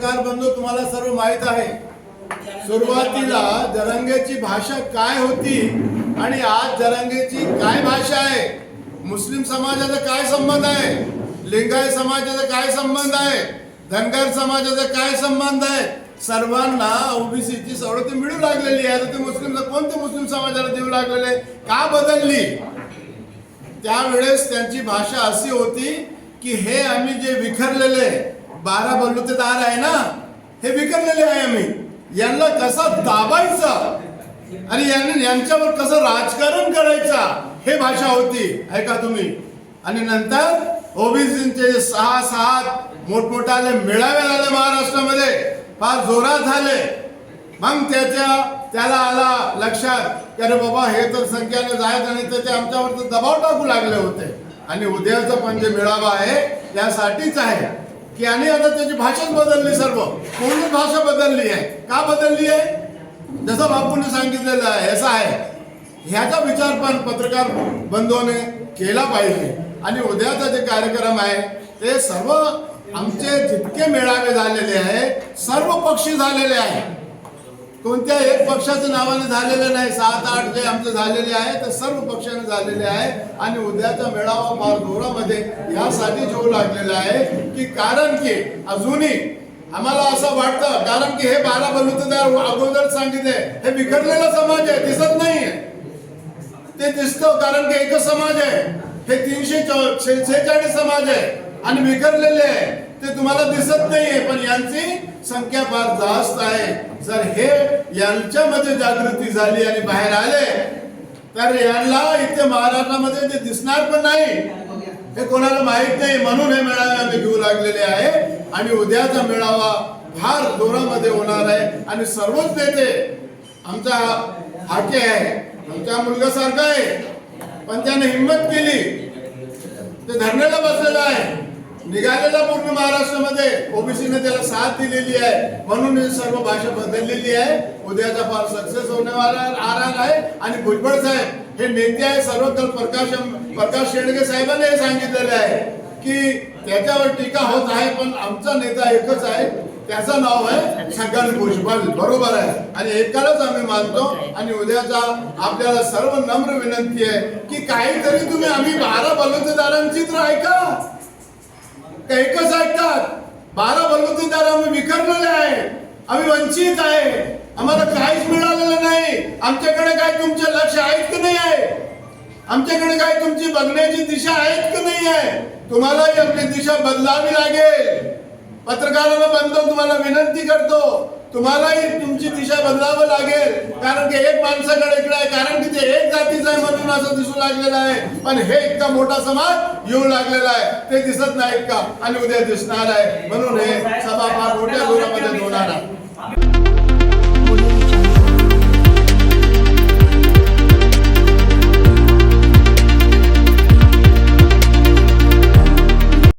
पत्रकार बंधू तुम्हाला सर्व माहीत आहे. सुरुवातीला जरंगेची भाषा काय होती आणि आज जरंगेची काय भाषा आहे? मुस्लिम समाजाचा काय संबंध आहे? लिंगायत समाजाचा काय संबंध आहे? धनगर समाजाचा काय संबंध आहे? सर्वांना ओबीसीची सवलती मिळू लागलेली आहे. आता ते मुस्लिम कोणते मुस्लिम समाजाला देऊ लागलेले? का बदलली? त्यावेळेस त्यांची भाषा अशी होती की हे आम्ही जे विखरलेले बारा बलुतेदार आहे ना हे विखरलेले आहे आम्ही. यांना कसं दाबायचं? आणि यांनी यांच्यावर कसं राजकारण करायचा? हे भाषा होती. ऐका तुम्ही. आणि नंतर ओबीसीचे सहा सात मोठमोठाले मेळावे झाले महाराष्ट्रामध्ये. फार जोरात झाले. मग त्याच्या त्याला आला लक्षात की अरे बाबा हे तर संख्याने जायत आणि त्याचे आमच्यावर दबाव टाकू लागले होते. आणि उद्याचा पण जे मेळावा आहे त्यासाठीच आहे. की आणि आता त्याची भाषाच बदलली सर्व. पूर्ण भाषा बदलली आहे? का बदलली आहे? जसं बापूने सांगितलेलं आहे असं आहे. ह्याचा विचार पण पत्रकार बंधूने केला पाहिजे. आणि उद्याचा जे कार्यक्रम आहे ते सर्व आमचे जितके मेळावे झालेले आहे सर्व पक्षी झालेले आहे कोणत्या एक पक्षाचं नावाने झालेलं नाही. सात आठ जे आमचं झालेले आहे तर सर्व पक्षाने झालेले आहे. आणि उद्याचा मेळावा फार जोरामध्ये यासाठी लागलेला आहे की कारण की अजूनही आम्हाला असं वाटतं कारण की हे बारा बलुतेदार अगोदर सांगितले हे बिघडलेला समाज आहे दिसत नाहीये. ते दिसतं कारण की एकच समाज आहे. हे तीनशे सेहेचाळीस समाज आहे आणि विखरलेले आहे. ते तुम्हाला दिसत नाहीये पण यांची संख्या फार जास्त आहे. जर हे यांच्यामध्ये जागृती झाली आणि बाहेर आले तर यांना इथे महाराष्ट्रामध्ये ते दिसणार पण नाही. हे कोणाला माहीत नाही म्हणून हे मेळावे आम्ही घेऊ लागलेले आहे. आणि उद्याचा मेळावा फार जोरामध्ये होणार आहे. आणि सर्वच नेते आमचा हाके आहे. आमचा मुलगा सारखा आहे पण त्याने हिंमत केली. ते धरणेला बसलेलं आहे. निघालेला पूर्ण महाराष्ट्रामध्ये. ओबीसीने त्याला साथ दिलेली आहे. म्हणून ही सर्व भाषा बदललेली आहे. उद्याचा फार सक्सेस होण्यावाला आरार आहे. आणि भुजबळ साहेब हे नेते आहे सर्व प्रकाश प्रकाश शेडगे साहेबांनी हे सांगितलेले आहे की त्याच्यावर टीका होत आहे पण आमचा नेता एकच आहे. त्याचं नाव आहे छगन भुजबळ. बरोबर आहे. आणि एकालाच आम्ही मानतो. आणि उद्याचा आपल्याला सर्व नम्र विनंती आहे की काहीतरी तुम्ही आम्ही बारा बलुतेदारांचीच ऐका. त्या एकच ऐकतात. बारा बलुतेदार आम्ही विखरलेले आहे. आम्ही वंचित आहे. आम्हाला काहीच मिळालेलं नाही. आमच्याकडे काय तुमचे लक्ष आहेत की नाही? आहे आमच्याकडे काय तुमची बघण्याची दिशा आहेत की नाही? आहे तुम्हालाही आपली दिशा बदलावी लागेल. पत्रकारांना बनतो तुम्हाला विनंती करतो. तुम्हालाही तुमची दिशा बदलावं लागेल. कारण की एक माणसाकडे इकडे आहे कारण की ते एक जातीचं आहे म्हणून असं दिसू लागलेलं आहे. पण हे इतका मोठा समाज येऊ लागलेला आहे. ते दिसत नाहीत का? आणि उद्या दिसणार आहे. म्हणून हे सभा फार मोठ्या जोरामध्ये होणार आहे.